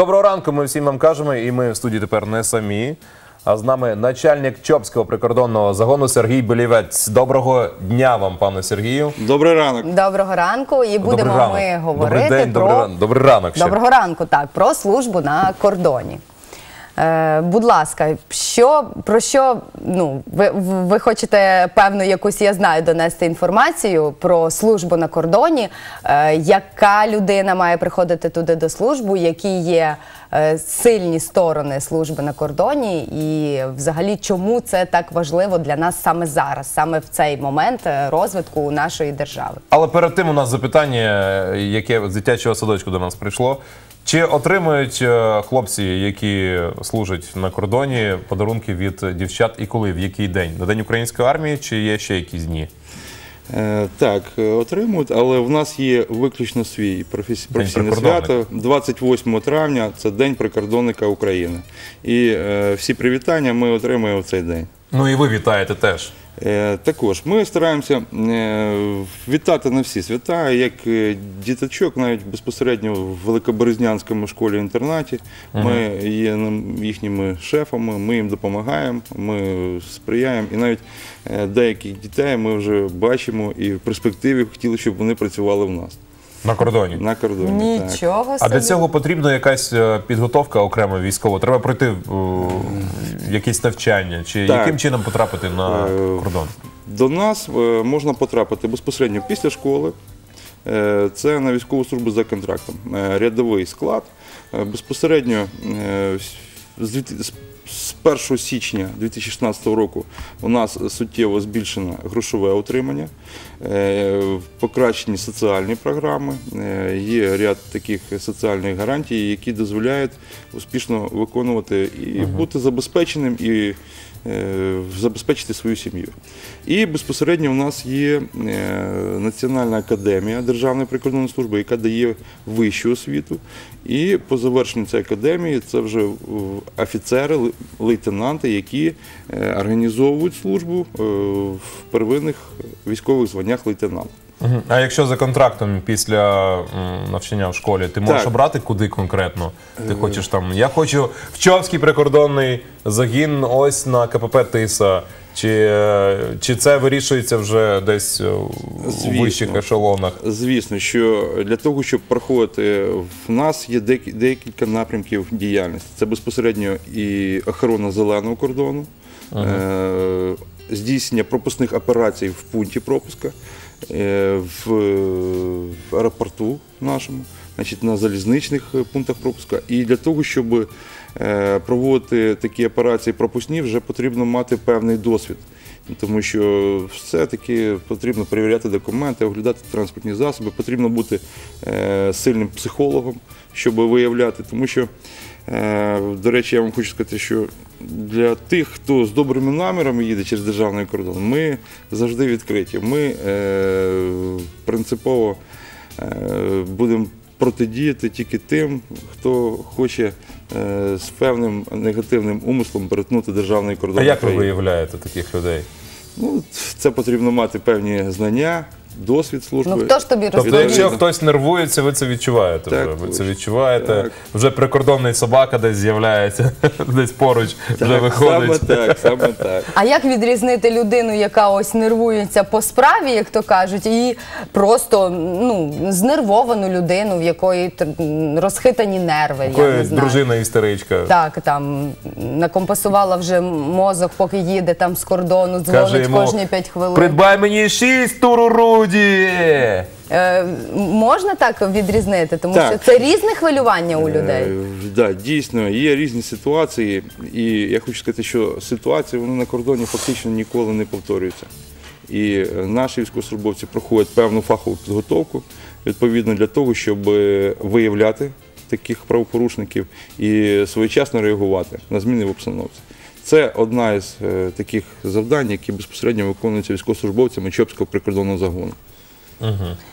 Доброго ранку. Ми всім вам кажемо, і ми в студії тепер не самі. А з нами начальник Чопського прикордонного загону Сергій Белівець. Доброго дня вам, пане Сергію. Добрий ранок. Доброго ранку, і будемо ранок. ми говорити добрий день, про добрий, ран- добрий ранок. Ще. доброго ранку, так про службу на кордоні. Е, будь ласка, що про що ну ви, ви хочете певно якусь я знаю донести інформацію про службу на кордоні? Е, яка людина має приходити туди до служби? Які є е, сильні сторони служби на кордоні, і взагалі чому це так важливо для нас саме зараз, саме в цей момент розвитку нашої держави? Але перед тим у нас запитання, яке з дитячого садочку до нас прийшло. Чи отримують е, хлопці, які служать на кордоні, подарунки від дівчат і коли? В який день? На день української армії чи є ще якісь дні? Е, Так, е, отримують, але в нас є виключно свій професі- професійне свято. 28 травня це День прикордонника України. І всі привітання ми отримуємо в цей день. Ну і ви вітаєте теж. Е, Також ми стараємося е, вітати на всі свята, як е, діточок, навіть безпосередньо в Великоберезнянському школі-інтернаті. Ми є їхніми шефами, ми їм допомагаємо, ми сприяємо. І навіть деяких дітей ми вже бачимо і в перспективі хотіли, щоб вони працювали в нас На кордоні. на кордоні. так. Нічого А для цього потрібна якась е, підготовка окремо військова. Треба пройти е, якісь навчання, чи Так. яким чином потрапити на Е, кордон? До нас е, можна потрапити безпосередньо після школи. Е, Це на військову службу за контрактом. Е, Рядовий склад. Е, Безпосередньо е, з дві- з- з 1 січня 2016 року у нас суттєво збільшено грошове отримання, е, покращені соціальні програми. Е, Є ряд таких соціальних гарантій, які дозволяють успішно виконувати і бути забезпеченим і забезпечити свою сім'ю. І безпосередньо у нас є е, Національна академія Державної прикордонної служби, яка дає вищу освіту. І по завершенню цієї академії це вже е, офіцери, лейтенанти, які е, організовують службу е, в первинних військових званнях лейтенанта. Мгм. А якщо за контрактом після м, навчання в школі, ти можеш Так. обрати куди конкретно? Ти хочеш там. Я хочу в Човський прикордонний загін ось на КПП Тиса. Чи, е, чи це вирішується вже десь е, у Звісно. вищих ешелонах? Звісно, що для того, щоб проходити, в нас є декі- декілька напрямків діяльності. Це безпосередньо і охорона зеленого кордону, е, здійснення пропускних операцій в пункті пропуска, е, в, в аеропорту нашому, значить, на залізничних е, пунктах пропуска. І для того, щоб е, проводити такі операції пропускні, вже потрібно мати певний досвід. Тому що все-таки потрібно перевіряти документи, оглядати транспортні засоби, потрібно бути е, сильним психологом, щоб виявляти. Тому що, е, до речі, я вам хочу сказати, що для тих, хто з добрими намірами їде через державний кордон, ми завжди відкриті. Ми е, принципово е, будемо протидіяти тільки тим, хто хоче е, з певним негативним умислом перетнути державний кордон. А як ви виявляєте таких людей? Ну, це потрібно мати певні знання, досвід служби. Ну хто ж тобі Тобто, розповів? якщо хтось нервується, ви це відчуваєте Так, вже. Ви це точно. відчуваєте. Так. Вже прикордонний собака десь з'являється, десь поруч вже Так, виходить. Саме так, саме так. А як відрізнити людину, яка ось нервується по справі, як то кажуть, і просто ну знервовану людину, в якої тр- розхитані нерви? я не знаю. дружина істеричка. Так, там накомпасувала вже мозок, поки їде там з кордону, дзвонить кожні 5 хвилин. Придбай мені шість туруруді. Е, можна так відрізнити, тому Так. що це різне хвилювання у людей. Е, да, дійсно, є різні ситуації, і я хочу сказати, що ситуації вони на кордоні фактично ніколи не повторюються. І е, наші військовослужбовці проходять певну фахову підготовку відповідно для того, щоб е, виявляти таких правопорушників і своєчасно реагувати на зміни в обстановці. Це одна із е, таких завдань, які безпосередньо виконуються військовослужбовцями Чопського прикордонного загону.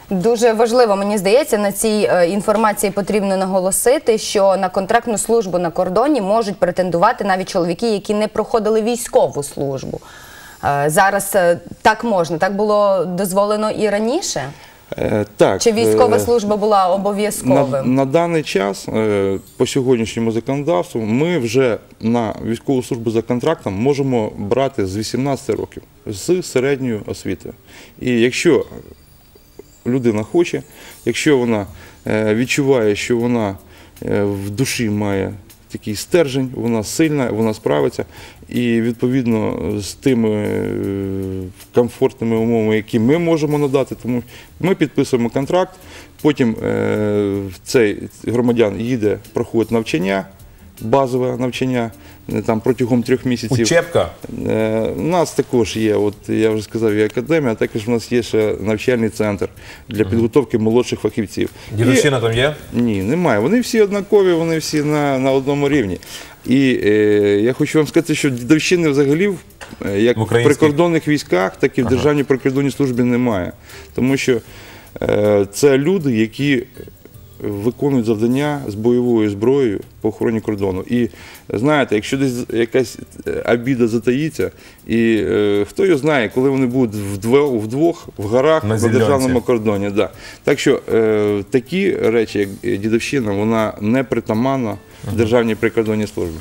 Дуже важливо, мені здається, на цій е, інформації потрібно наголосити, що на контрактну службу на кордоні можуть претендувати навіть чоловіки, які не проходили військову службу. Е, Зараз е, так можна, так було дозволено і раніше. Е, Так, Чи військова е, служба була на, обов'язковим? на даний час, е, по сьогоднішньому законодавству, ми вже на військову службу за контрактом можемо брати з 18 років з середньою освітою. І якщо людина хоче, якщо вона е, відчуває, що вона е, в душі має такий стержень, вона сильна, вона справиться, і відповідно з тими е, комфортними умовами, які ми можемо надати, тому ми підписуємо контракт, потім е, цей громадян їде, проходить навчання, базове навчання там протягом трьох місяців. Учебка. Е, У нас також є, от я вже сказав, і академія, а також у нас є ще навчальний центр для підготовки молодших фахівців. Дідовщина там є? Ні, немає. Вони всі однакові, вони всі на, на одному рівні. І е, я хочу вам сказати, що дідовщини взагалі е, як В в прикордонних військах, так і в Державній прикордонній службі немає. Тому що е, це люди, які виконують завдання з бойовою зброєю по охороні кордону. І знаєте, якщо десь якась е, обіда затаїться, і е, хто його знає, коли вони будуть вдвох, вдвох в горах На на, державному кордоні. Да. Так що е, такі речі, як дідовщина, вона не притаманна Державній прикордонній службі.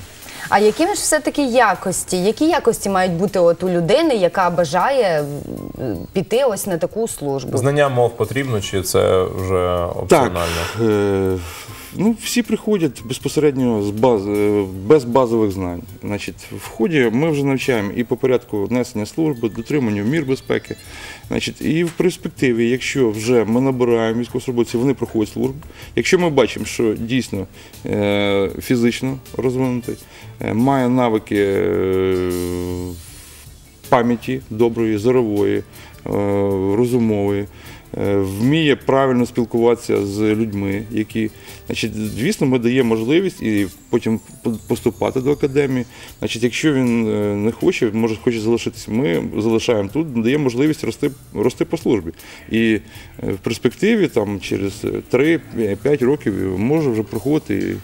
А які ж все-таки якості? Які якості мають бути от у людини, яка бажає піти ось на таку службу? Знання мов потрібно, чи це вже Так, опціонально? е, ну, всі приходять безпосередньо з баз, е, без базових знань. Значить, в ході ми вже навчаємо і по порядку несення служби, дотриманню мір безпеки. Значить, і в перспективі, якщо вже ми набираємо військовослужбовців, вони проходять службу. Якщо ми бачимо, що дійсно е, фізично розвинутий, е, має навики пам'яті доброї, зорової, розумової, вміє правильно спілкуватися з людьми, які, значить, звісно, ми даємо можливість і потім поступати до академії. Значить, якщо він е, не хоче, може хоче залишитися, ми залишаємо тут, даємо можливість рости, рости по службі. І е, в перспективі, там, через 3-5 років може вже проходити.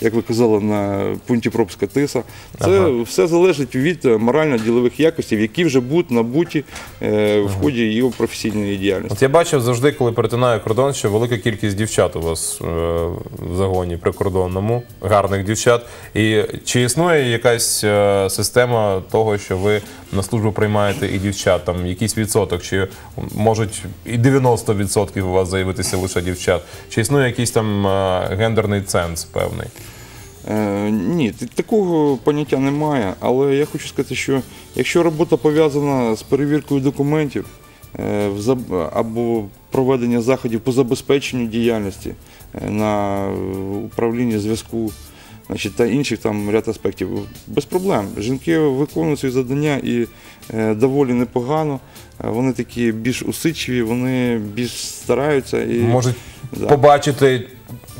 Як ви казали на пункті пропуска ТИСа, це Ага. все залежить від е, морально-ділових якостей, які вже будуть набуті е, в ході його професійної діяльності. От я бачив завжди, коли перетинаю кордон, що велика кількість дівчат у вас е, в загоні прикордонному, гарних дівчат. І чи існує якась е, система того, що ви на службу приймаєте і дівчат, там якийсь відсоток, чи можуть і 90% у вас заявитися лише дівчат? Чи існує якийсь там е, гендерний ценз певний? Е, ні, такого поняття немає, але я хочу сказати, що якщо робота пов'язана з перевіркою документів е, або проведення заходів по забезпеченню діяльності на управління зв'язку, значить, та інших там ряд аспектів, без проблем. Жінки виконують свої завдання і е, доволі непогано. Е, Вони такі більш усичливі, вони більш стараються і Можуть Да. побачити,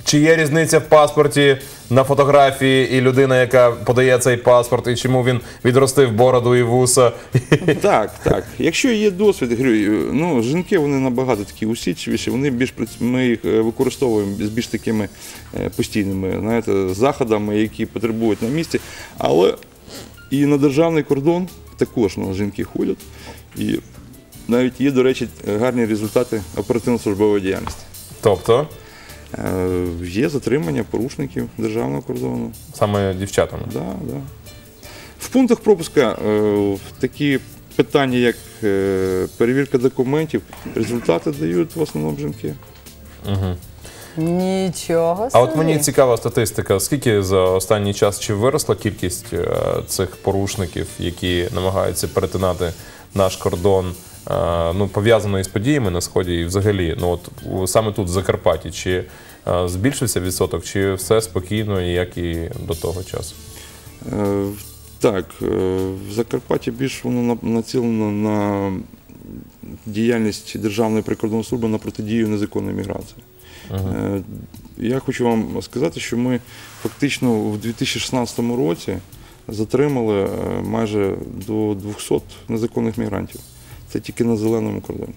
чи є різниця в паспорті на фотографії, і людина, яка подає цей паспорт, і чому він відростив бороду і вуса. Так, так. Якщо є досвід, говорю, ну, жінки вони набагато такі усідчивіші, вони більш ми їх е, використовуємо з більш такими е, постійними знаєте, заходами, які потребують на місці. Але і на державний кордон також ну, жінки ходять. І навіть є, до речі, гарні результати оперативно-службової діяльності. Тобто, Є затримання порушників державного кордону. саме дівчатами. Да, да. В пунктах пропуска е, такі питання, як е, перевірка документів, результати дають в основному жінки. Нічого А от мені цікава статистика, скільки за останній час чи виросла кількість е, цих порушників, які намагаються перетинати наш кордон, е, ну пов'язано із подіями на сході, і взагалі, ну от саме тут в Закарпатті, чи е, збільшився відсоток, чи все спокійно, як і до того часу? Е, Так, в Закарпатті більш воно націлено на діяльність Державної прикордонної служби на протидію незаконної міграції. Е, Я хочу вам сказати, що ми фактично в 2016 році затримали е, майже до 200 незаконних мігрантів. Це тільки на зеленому кордоні.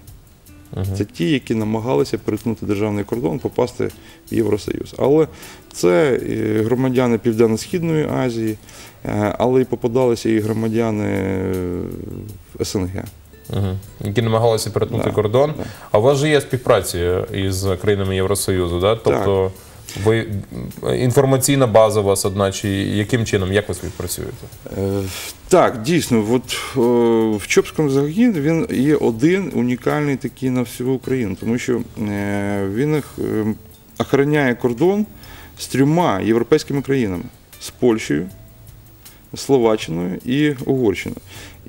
Це ті, які намагалися перетнути державний кордон, попасти в Євросоюз. Але це громадяни Південно-Східної Азії, е, але і попадалися і громадяни е, СНГ. Угу. Які намагалися перетнути Да, кордон. А у вас же є співпраця із країнами Євросоюзу, да? тобто ви інформаційна база у вас одна, чи яким чином, як ви співпрацюєте? Е, Так, дійсно, от в Чопському загін він є один унікальний такий на всю Україну, тому що е, він е, охороняє кордон з трьома європейськими країнами з Польщею, Словаччиною і Угорщиною.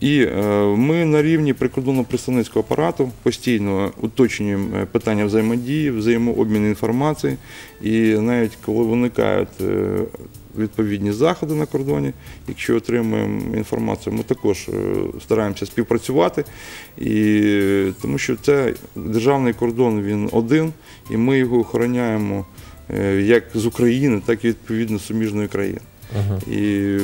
І е, ми на рівні прикордонного представницького апарату постійно уточнюємо е, питання взаємодії, взаємообміну інформації. І навіть коли виникають е, відповідні заходи на кордоні, якщо отримуємо інформацію, ми також стараємося співпрацювати. І, тому що це державний кордон він один, і ми його охороняємо як з України, так і відповідно з суміжної країни і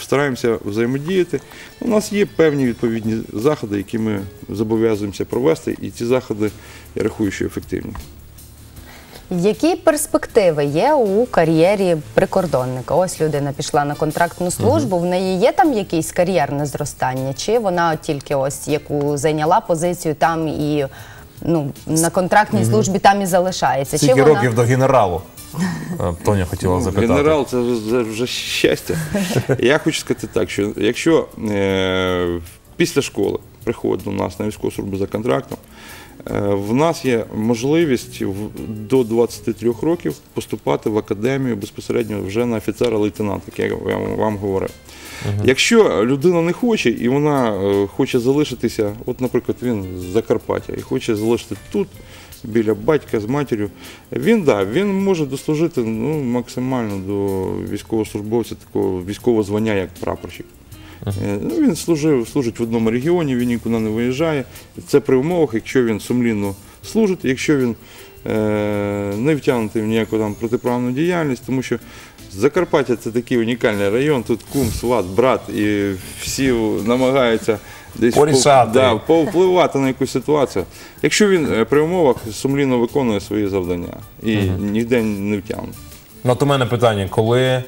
стараємося взаємодіяти. У нас є певні відповідні заходи, які ми зобов'язуємося провести, і ці заходи я рахую, що ефективні. Які перспективи є у кар'єрі прикордонника? Ось людина пішла на контрактну службу. В неї є там якесь кар'єрне зростання, чи вона тільки ось яку зайняла позицію там і ну на контрактній службі там і залишається? Скільки чи вона... років до генералу? Тоня хотіла запитати. Ну, Генерал це вже, це вже щастя. Я хочу сказати так, що якщо е, після школи приходить до нас на військову службу за контрактом, е, в нас є можливість в- до 23 років поступати в академію безпосередньо вже на офіцера-лейтенанта, як я вам, вам говорив. Якщо людина не хоче і вона е, хоче залишитися, от, наприклад, він з Закарпаття і хоче залишити тут, біля батька з матір'ю, він да, він може дослужити ну, максимально до військовослужбовця такого військового звання, як прапорщик. Е, Ну, він служив, служить в одному регіоні, він нікуди не виїжджає. Це при умовах, якщо він сумлінно служить, якщо він е, не втягнутий в ніяку там протиправну діяльність, тому що Закарпаття це такий унікальний район, тут кум, сват, брат, і всі намагаються десь Порішати. пов- да, повпливати на якусь ситуацію. Якщо він е, при умовах сумлінно виконує свої завдання і ніде не втягнув. Ну, от у мене питання, коли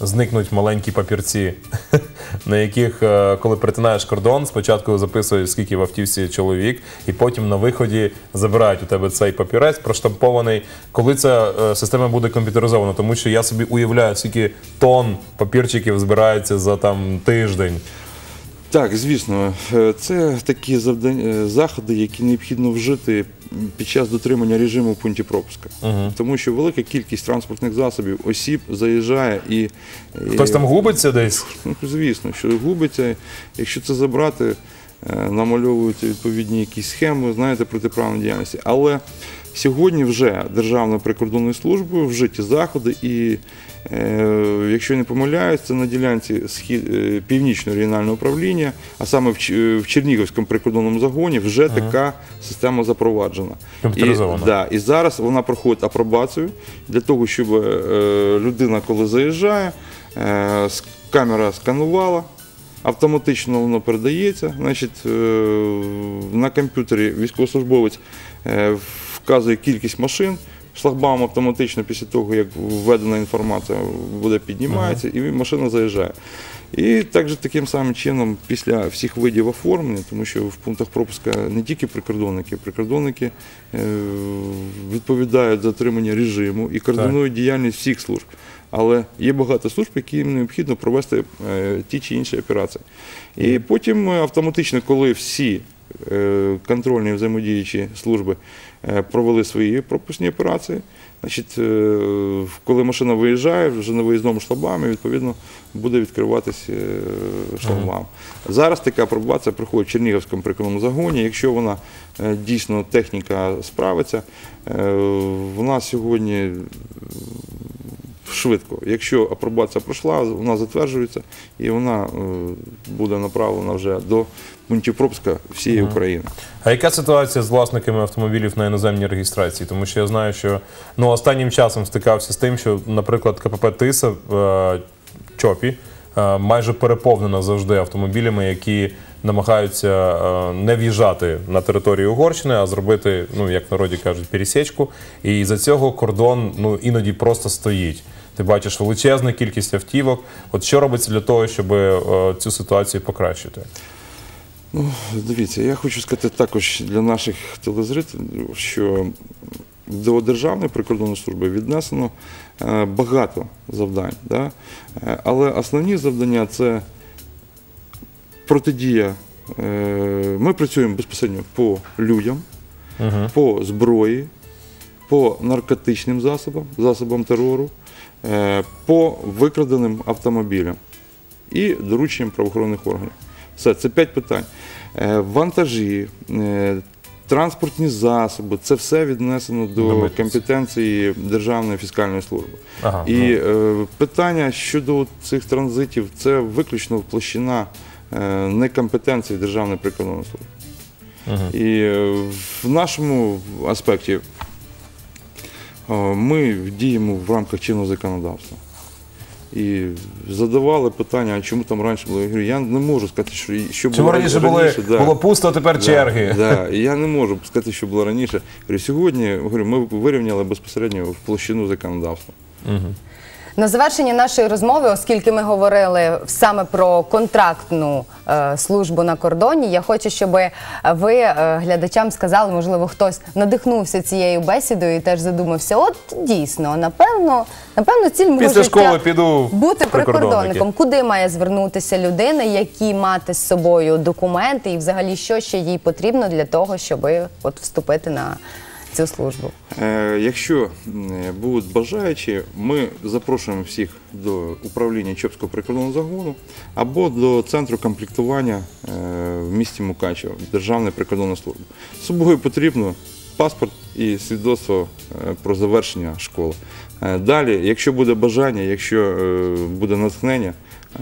зникнуть маленькі папірці, на яких, е, коли перетинаєш кордон, спочатку записуєш, скільки в автівці чоловік, і потім на виході забирають у тебе цей папірець проштампований. Коли ця е, система буде комп'ютеризована, тому що я собі уявляю, скільки тонн папірчиків збирається за там тиждень. Так, звісно, Е, це такі завдання, заходи, які необхідно вжити під час дотримання режиму в пункті пропуска. Тому що велика кількість транспортних засобів, осіб заїжджає і. і- Хтось там губиться десь. Ну, звісно, що губиться. Якщо це забрати, е, намальовуються відповідні якісь схеми, знаєте, протиправної діяльності. Але сьогодні вже Державною прикордонною службою вжиті заходи, і е, якщо не помиляюсь, це на ділянці е, північного регіонального управління, а саме в, Чернігівському прикордонному загоні, вже така система запроваджена. Комп'ютеризована. І, да, і зараз вона проходить апробацію для того, щоб е, людина, коли заїжджає, е, камера сканувала, автоматично воно передається. Значить, е, на комп'ютері військовослужбовець е, вказує кількість машин. Шлагбаум автоматично після того, як введена інформація буде піднімається, і машина заїжджає. І також таким самим чином, після всіх видів оформлення, тому що в пунктах пропуска не тільки прикордонники, прикордонники е, відповідають за отримання режиму і координують діяльність всіх служб. Але є багато служб, які необхідно провести е, ті чи інші операції. І потім е, автоматично, коли всі контрольні взаємодіючі служби провели свої пропускні операції, значить, е, коли машина виїжджає, вже на виїзному шлагбаумі, відповідно, буде відкриватись шлабам. шлагбаум. Зараз така апробація проходить в Чернігівському прикладному загоні. Якщо вона е, дійсно техніка справиться, е, вона сьогодні швидко. Якщо апробація пройшла, вона затверджується і вона е, буде направлена вже до пунктів пропуска всієї України. А яка ситуація з власниками автомобілів на іноземній реєстрації? Тому що я знаю, що ну, останнім часом стикався з тим, що, наприклад, КПП Тиса е, Чопі е, майже переповнена завжди автомобілями, які намагаються не в'їжджати на територію Угорщини, а зробити, ну як в народі кажуть, пересічку. І за цього кордон ну, іноді просто стоїть. Ти бачиш величезну кількість автівок. От що робиться для того, щоб е, цю ситуацію покращити? Ну, дивіться, я хочу сказати також для наших телезрителів, що до Державної прикордонної служби віднесено е, багато завдань. Да? Е, Але основні завдання це протидія. Ми працюємо безпосередньо по людям, Угу. по зброї, по наркотичним засобам, засобам терору, по викраденим автомобілям і дорученням правоохоронних органів. Все, це п'ять питань. Е, Вантажі, е, транспортні засоби це все віднесено До компетенції Державної фіскальної служби. Ага, І е, питання щодо цих транзитів це виключно площина е, некомпетенції Державної прикордонної служби. Мгм. І е, в нашому аспекті е, ми діємо в рамках чинного законодавства. І задавали питання, а чому там раніше було. Я говорю, я не можу сказати, що, що Чому було раніше були, да. було пусто, а тепер Да, черги? Да, І я не можу сказати, що було раніше. Говорю, сьогодні говорю, ми вирівняли безпосередньо в площину законодавства. Мгм. На завершення нашої розмови, оскільки ми говорили саме про контрактну е, службу на кордоні, я хочу, щоб ви е, глядачам сказали, можливо, хтось надихнувся цією бесідою і теж задумався. От дійсно, напевно, напевно, ціль мого Після життя школи піду бути прикордонником. Куди має звернутися людина, які мати з собою документи, і взагалі що ще їй потрібно для того, щоб от вступити на цю службу? Е, Якщо будуть бажаючі, ми запрошуємо всіх до управління Чопського прикордонного загону або до центру комплектування е, в місті Мукачево Державної прикордонної служби. З собою потрібно паспорт і свідоцтво е, про завершення школи. Далі, якщо буде бажання, якщо буде натхнення,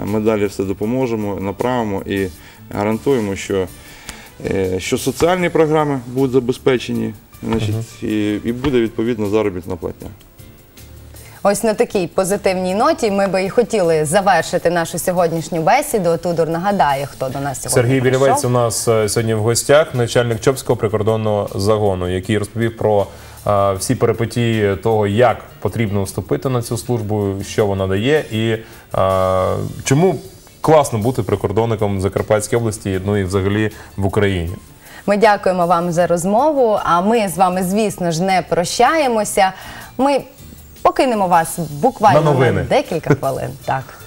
ми далі все допоможемо, направимо і гарантуємо, що що соціальні програми будуть забезпечені, значить, і, і буде відповідно заробітна платня. Ось на такій позитивній ноті ми би і хотіли завершити нашу сьогоднішню бесіду. Тудор нагадає, хто до нас сьогодні Сергій прийшов. Білівець у нас е, сьогодні в гостях, начальник Чопського прикордонного загону, який розповів про е, всі перипетії того, як потрібно вступити на цю службу, що вона дає, і е, чому класно бути прикордонником в Закарпатській області, ну і взагалі в Україні. Ми дякуємо вам за розмову. А ми з вами, звісно ж, не прощаємося. Ми покинемо вас буквально На декілька хвилин. Так.